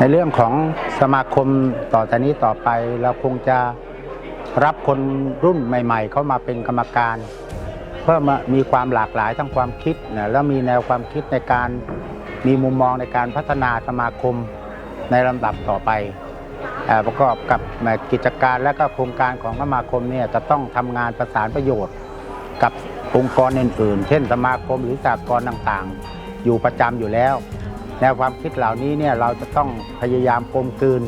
ในเรื่องของสมาคมต่อจากนี้ต่อไปเราคงจะรับคนรุ่นใหม่ ๆ เข้ามาเป็นกรรมการ เพื่อมามีความหลากหลายทั้งความคิดนะแล้วมีแนวความคิดในการมีมุมมองในการพัฒนาสมาคมในลำดับต่อไปประกอบกับกิจการและก็โครงการของสมาคมเนี่ยจะต้องทำงานประสานประโยชน์ กับองค์กรอื่น ๆ เช่นสมาคมหรือสากลต่างๆ อยู่ประจำอยู่แล้ว แนวความคิดเหล่านี้เนี่ยเราจะต้องพยายามกลมกลืน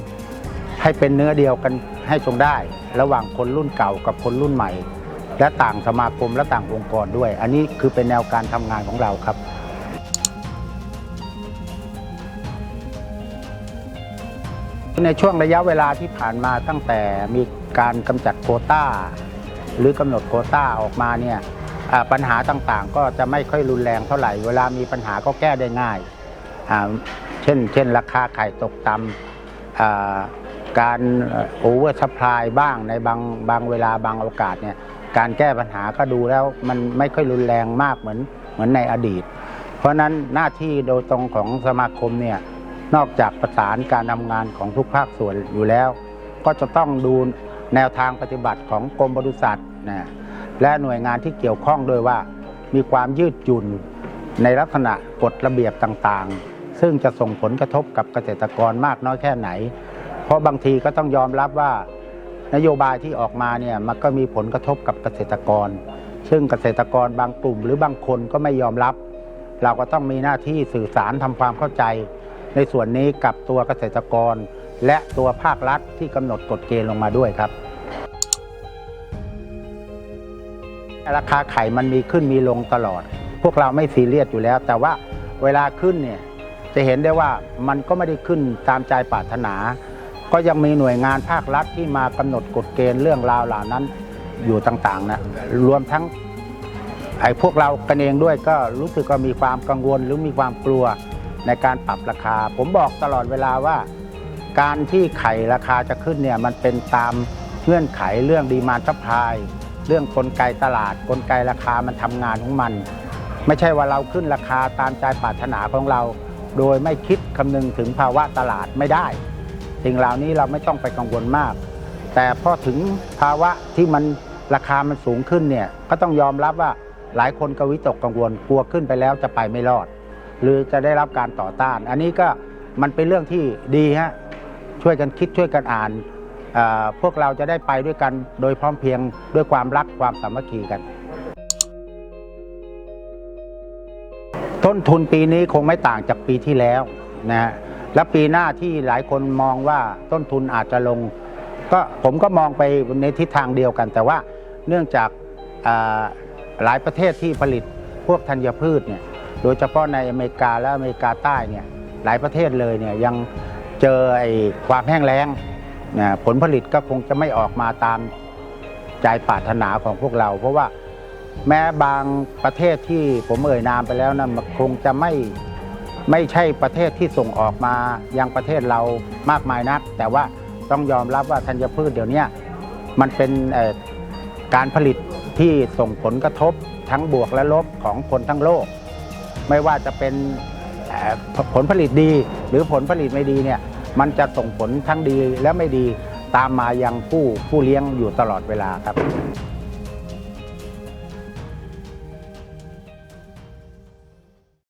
ให้เป็นเนื้อเดียวกันให้จงได้ ระหว่างคนรุ่นเก่ากับคนรุ่นใหม่ และต่างสมาคมและต่างองค์กรด้วย อันนี้คือเป็นแนวการทำงานของเราครับในช่วงระยะเวลาที่ผ่านมาตั้งแต่มีการกำจัดโคต้า หรือกำหนดโคต้าออกมาเนี่ยปัญหาต่างๆ ก็จะไม่ค่อยรุนแรงเท่าไหร่ เวลามีปัญหาก็แก้ได้ง่าย เช่น เช่น ราคาไข่ตกต่ำการโอเวอร์ซัพพลายบ้างในบางบางเวลาบางโอกาสเนี่ยการแก้ปัญหาก็ดูแล้วมันไม่ค่อยรุนแรงมากเหมือนเหมือนในอดีต เพราะนั้นหน้าที่โดยตรงของสมาคมเนี่ยนอกจากประสานการทำงานของทุกภาคส่วนอยู่แล้ว ก็จะต้องดูแนวทางปฏิบัติของกรมปศุสัตว์นะและหน่วยงานที่เกี่ยวข้องโดวยว่า มีความยืดหยุ่นในลักษณะกฎระเบียบต่างๆ ซึ่งจะส่งผลกระทบกับเกษตรกรมากน้อยแค่ไหน เพราะบางทีก็ต้องยอมรับว่านโยบายที่ออกมาเนี่ยมันก็มีผลกระทบกับเกษตรกร ซึ่งเกษตรกรบางกลุ่มหรือบางคนก็ไม่ยอมรับ เราก็ต้องมีหน้าที่สื่อสารทำความเข้าใจ ในส่วนนี้กับตัวเกษตรกร และตัวภาครัฐที่กำหนดกฎเกณฑ์ลงมาด้วยครับ ราคาไข่มันมีขึ้นมีลงตลอด พวกเราไม่ซีเรียสอยู่แล้ว แต่ว่าเวลาขึ้นเนี่ย จะเห็นได้ว่ามันก็ไม่ได้ขึ้นตามใจปรารถนา ก็ยังมีหน่วยงานภาครัฐที่มากำหนดกฎเกณฑ์เรื่องราวเหล่านั้นอยู่ต่างๆนะรวมทั้งไอ้พวกเรากันเองด้วยก็รู้สึกว่ามีความกังวลหรือมีความกลัวในการปรับราคา ผมบอกตลอดเวลาว่า การที่ไข่ราคาจะขึ้นเนี่ยมันเป็นตามเงื่อนไขเรื่องดีมานซัพพลายเรื่องกลไกตลาดกลไกราคามันทำงานของมัน ไม่ใช่ว่าเราขึ้นราคาตามใจปรารถนาของเรา โดยไม่คิดคำนึงถึงภาวะตลาดไม่ได้ สิ่งเหล่านี้เราไม่ต้องไปกังวลมาก แต่พอถึงภาวะที่มันราคามันสูงขึ้นเนี่ยก็ต้องยอมรับว่าหลายคนก็วิตกกังวลกลัวขึ้นไปแล้วจะไปไม่รอด หรือจะได้รับการต่อต้าน อันนี้ก็มันเป็นเรื่องที่ดีฮะช่วยกันคิดช่วยกันอ่าน พวกเราจะได้ไปด้วยกันโดยพร้อมเพรียงด้วยความรักความสามัคคีกัน ต้นทุนปีนี้คงไม่ต่างจากปีที่แล้วนะฮะและปีหน้าที่หลายคนมองว่าต้นทุนอาจจะลง ก็ผมก็มองไปในทิศทางเดียวกัน แต่ว่าเนื่องจากาหลายประเทศที่ผลิตพวกธัญพืชเนี่ยโดยเฉพาะในอเมริกาและอเมริกาใต้เนี่ยหลายประเทศเลยเนี่ยยังเจอไอ้ความแห้งแล้งนะผลผลิตก็คงจะไม่ออกมาตามใจปรารถนาของพวกเรา เพราะว่า แม้บางประเทศที่ผมเอ่ยนามไปแล้วนะมันคงจะไม่ไม่ใช่ประเทศที่ส่งออกมายังประเทศเรามากมายนัก แต่ว่าต้องยอมรับว่าธัญพืชเดี๋ยวนี้มันเป็นการผลิตที่ส่งผลกระทบทั้งบวกและลบของคนทั้งโลก ไม่ว่าจะเป็นผลผลิตดีหรือผลผลิตไม่ดีเนี่ยมันจะส่งผลทั้งดีและไม่ดีตามมายังผู้ผู้เลี้ยงอยู่ตลอดเวลาครับ